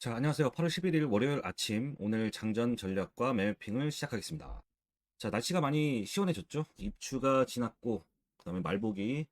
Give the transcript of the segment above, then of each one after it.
자, 안녕하세요. 8월 11일 월요일 아침 오늘 장전 전략과 매매핑을 시작하겠습니다. 자, 날씨가 많이 시원해졌죠? 입추가 지났고 그다음에 말복이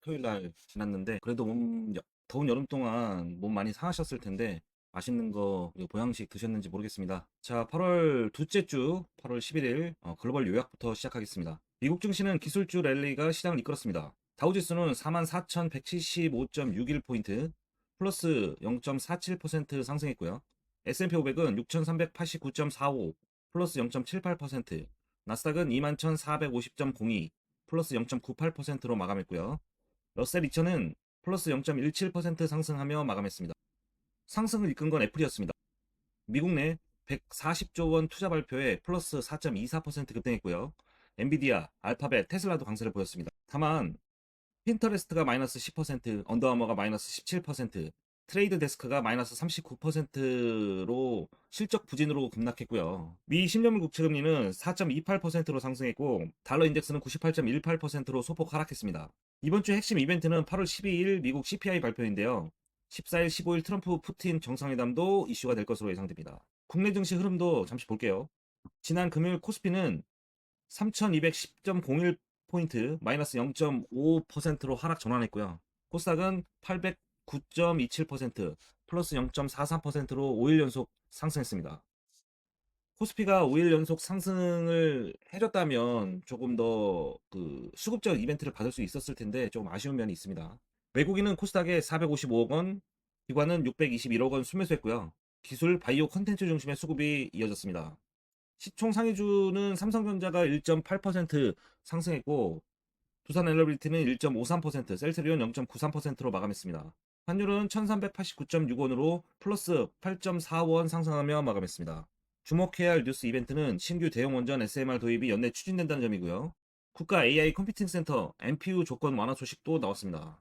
토요일 날 지났는데 그래도 몸 여- 더운 여름 동안 몸 많이 상하셨을 텐데 맛있는 거 보양식 드셨는지 모르겠습니다. 자, 8월 둘째 주 8월 11일 어, 글로벌 요약부터 시작하겠습니다. 미국 증시는 기술주 랠리가 시장을 이끌었습니다. 다우지수는 44,175.61포인트, 플러스 0.47% 상승했고요. S&P 500은 6,389.45, 플러스 0.78%, 나스닥은 21,450.02, 플러스 0.98%로 마감했고요. 러셀 2000은 플러스 0.17% 상승하며 마감했습니다. 상승을 이끈 건 애플이었습니다. 미국 내 140조 원 투자 발표에 플러스 4.24% 급등했고요. 엔비디아, 알파벳, 테슬라도 강세를 보였습니다. 다만 핀터레스트가 마이너스 10%, 언더아머가 마이너스 17%, 트레이드 데스크가 마이너스 39%로 실적 부진으로 급락했고요. 미 10년물 국채금리는 4.28%로 상승했고 달러 인덱스는 98.18%로 소폭 하락했습니다. 이번 주 핵심 이벤트는 8월 12일 미국 CPI 발표인데요. 14일, 15일 트럼프 푸틴 정상회담도 이슈가 될 것으로 예상됩니다. 국내 증시 흐름도 잠시 볼게요. 지난 금요일 코스피는 3210.01 포인트 마이너스 0.5%로 하락 전환했고요. 코스닥은 809.27% 플러스 0.43%로 5일 연속 상승했습니다. 코스피가 5일 연속 상승을 해줬다면 조금 더 그 수급적 이벤트를 받을 수 있었을 텐데 조금 아쉬운 면이 있습니다. 외국인은 코스닥에 455억 원, 기관은 621억 원 순매수했고요. 기술, 바이오 컨텐츠 중심의 수급이 이어졌습니다. 시총 상위주는 삼성전자가 1.8% 상승했고 두산 엘러빌티는 1.53%, 셀트리온 0.93%로 마감했습니다. 환율은 1389.6원으로 플러스 8.4원 상승하며 마감했습니다. 주목해야 할 뉴스 이벤트는 신규 대형 원전 SMR 도입이 연내 추진된다는 점이고요. 국가 AI 컴퓨팅 센터 NPU 조건 완화 소식도 나왔습니다.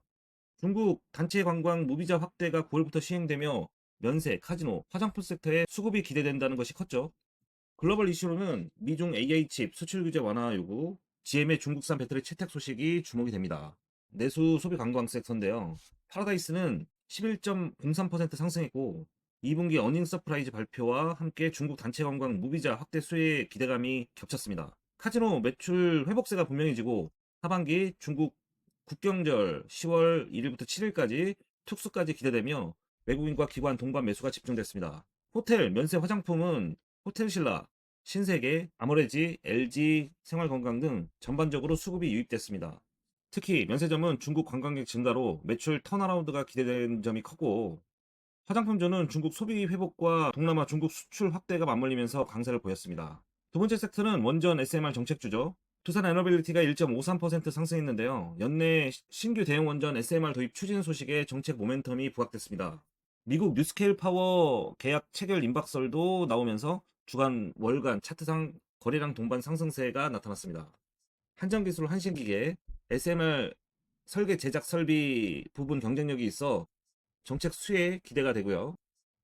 중국 단체 관광 무비자 확대가 9월부터 시행되며 면세, 카지노, 화장품 섹터에 수급이 기대된다는 것이 컸죠. 글로벌 이슈로는 미중 AI 칩 수출 규제 완화 요구, GM의 중국산 배터리 채택 소식이 주목이 됩니다. 내수 소비 관광 섹터인데요. 파라다이스는 11.03% 상승했고 2분기 어닝 서프라이즈 발표와 함께 중국 단체 관광 무비자 확대 수혜 기대감이 겹쳤습니다. 카지노 매출 회복세가 분명히 지고 하반기 중국 국경절 10월 1일부터 7일까지 특수까지 기대되며 외국인과 기관 동반 매수가 집중됐습니다. 호텔, 면세 화장품은 호텔신라, 신세계, 아모레지, LG, 생활건강 등 전반적으로 수급이 유입됐습니다. 특히 면세점은 중국 관광객 증가로 매출 턴어라운드가 기대되는 점이 컸고 화장품점은 중국 소비 회복과 동남아 중국 수출 확대가 맞물리면서 강세를 보였습니다. 두 번째 섹터는 원전 SMR 정책주죠. 두산 에너빌리티가 1.53% 상승했는데요. 연내 신규 대형 원전 SMR 도입 추진 소식에 정책 모멘텀이 부각됐습니다. 미국 뉴스케일 파워 계약 체결 임박설도 나오면서 주간 월간 차트상 거래량 동반 상승세가 나타났습니다. 한정기술 한신기계 SMR 설계 제작 설비 부분 경쟁력이 있어 정책 수혜 기대가 되고요.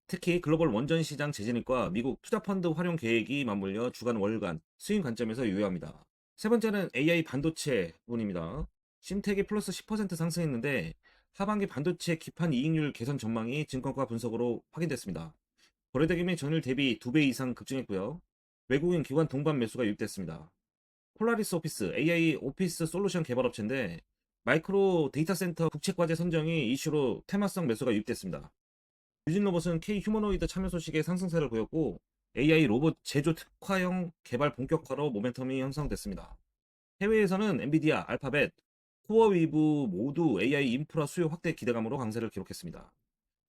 특히 글로벌 원전 시장 재진입과 미국 투자 펀드 활용 계획이 맞물려 주간 월간 수익 관점에서 유효합니다. 세 번째는 AI 반도체 부분입니다. 심텍이 플러스 10% 상승했는데 하반기 반도체 기판 이익률 개선 전망이 증권가 분석으로 확인됐습니다. 거래대금이 전일 대비 2배 이상 급증했고요. 외국인 기관 동반 매수가 유입됐습니다. 폴라리스 오피스 AI 오피스 솔루션 개발업체인데 마이크로 데이터 센터 국책과제 선정이 이슈로 테마성 매수가 유입됐습니다. 유진 로봇은 K 휴머노이드 참여 소식에 상승세를 보였고 AI 로봇 제조 특화형 개발 본격화로 모멘텀이 형성됐습니다. 해외에서는 엔비디아, 알파벳, 코어위브 모두 AI 인프라 수요 확대 기대감으로 강세를 기록했습니다.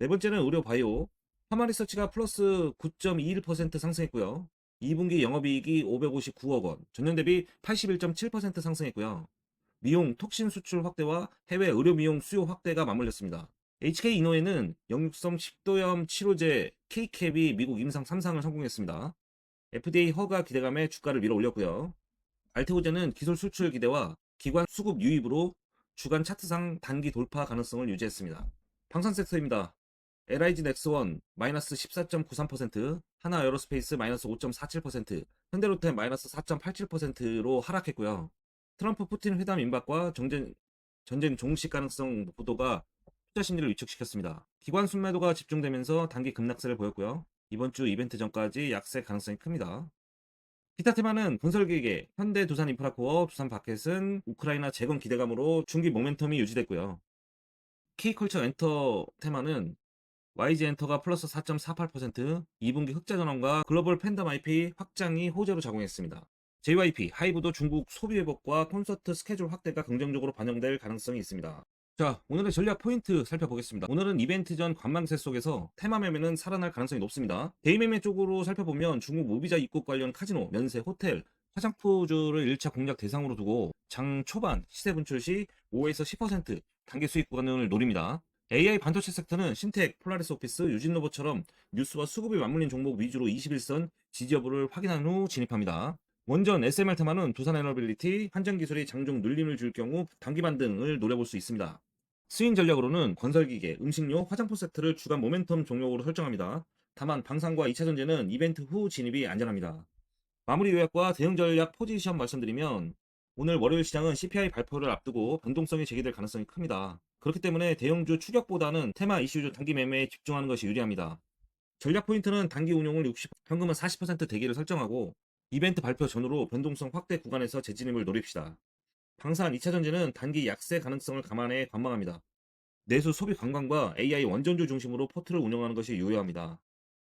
네 번째는 의료 바이오, 파마리서치가 플러스 9.21% 상승했고요. 2분기 영업이익이 559억 원, 전년 대비 81.7% 상승했고요. 미용, 톡신 수출 확대와 해외 의료 미용 수요 확대가 맞물렸습니다. HK 이노에는 영육성 식도염 치료제 K캡이 미국 임상 3상을 성공했습니다. FDA 허가 기대감에 주가를 밀어 올렸고요. 알테오제는 기술 수출 기대와 기관 수급 유입으로 주간 차트상 단기 돌파 가능성을 유지했습니다. 방산 섹터입니다. LIG 넥스원 마이너스 14.93%, 하나 에어로스페이스 마이너스 5.47%, 현대로템 마이너스 4.87%로 하락했고요. 트럼프 푸틴 회담 임박과 정전, 전쟁 종식 가능성 보도가 투자 심리를 위축시켰습니다. 기관 순매도가 집중되면서 단기 급락세를 보였고요. 이번 주 이벤트 전까지 약세 가능성이 큽니다. 기타 테마는 건설기계, 현대 두산 인프라코어, 두산 바켓은 우크라이나 재건 기대감으로 중기 모멘텀이 유지됐고요. K컬처 엔터 테마는 YG 엔터가 플러스 4.48%, 2분기 흑자 전환과 글로벌 팬덤 IP 확장이 호재로 작용했습니다. JYP, 하이브도 중국 소비 회복과 콘서트 스케줄 확대가 긍정적으로 반영될 가능성이 있습니다. 자, 오늘의 전략 포인트 살펴보겠습니다. 오늘은 이벤트 전 관망세 속에서 테마 매매는 살아날 가능성이 높습니다. 대의 매매 쪽으로 살펴보면 중국 무비자 입국 관련 카지노, 면세, 호텔, 화장품주를 1차 공략 대상으로 두고 장 초반 시세 분출 시 5에서 10% 단기 수익 구간을 노립니다. AI 반도체 섹터는 신텍, 폴라리스 오피스, 유진로버처럼 뉴스와 수급이 맞물린 종목 위주로 21선 지지 여부를 확인한 후 진입합니다. 원전 SMR 테마는 두산 에너빌리티, 한전 기술이 장중 눌림을 줄 경우 단기 반등을 노려볼 수 있습니다. 스윙 전략으로는 건설기계, 음식료, 화장품 세트를 주간 모멘텀 종목으로 설정합니다. 다만 방산과 2차 전지는 이벤트 후 진입이 안전합니다. 마무리 요약과 대응 전략 포지션 말씀드리면 오늘 월요일 시장은 CPI 발표를 앞두고 변동성이 제기될 가능성이 큽니다. 그렇기 때문에 대형주 추격보다는 테마 이슈주 단기 매매에 집중하는 것이 유리합니다. 전략 포인트는 단기 운용을 60, 현금은 40% 대기를 설정하고 이벤트 발표 전후로 변동성 확대 구간에서 재진입을 노립시다. 방산 2차 전지는 단기 약세 가능성을 감안해 관망합니다. 내수 소비 관광과 AI 원전주 중심으로 포트를 운영하는 것이 유효합니다.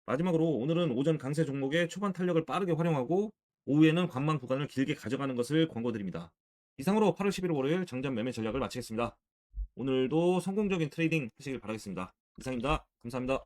마지막으로 오늘은 오전 강세 종목의 초반 탄력을 빠르게 활용하고 오후에는 관망 구간을 길게 가져가는 것을 권고드립니다. 이상으로 8월 11일 월요일 정전 매매 전략을 마치겠습니다. 오늘도 성공적인 트레이딩 하시길 바라겠습니다. 이상입니다. 감사합니다.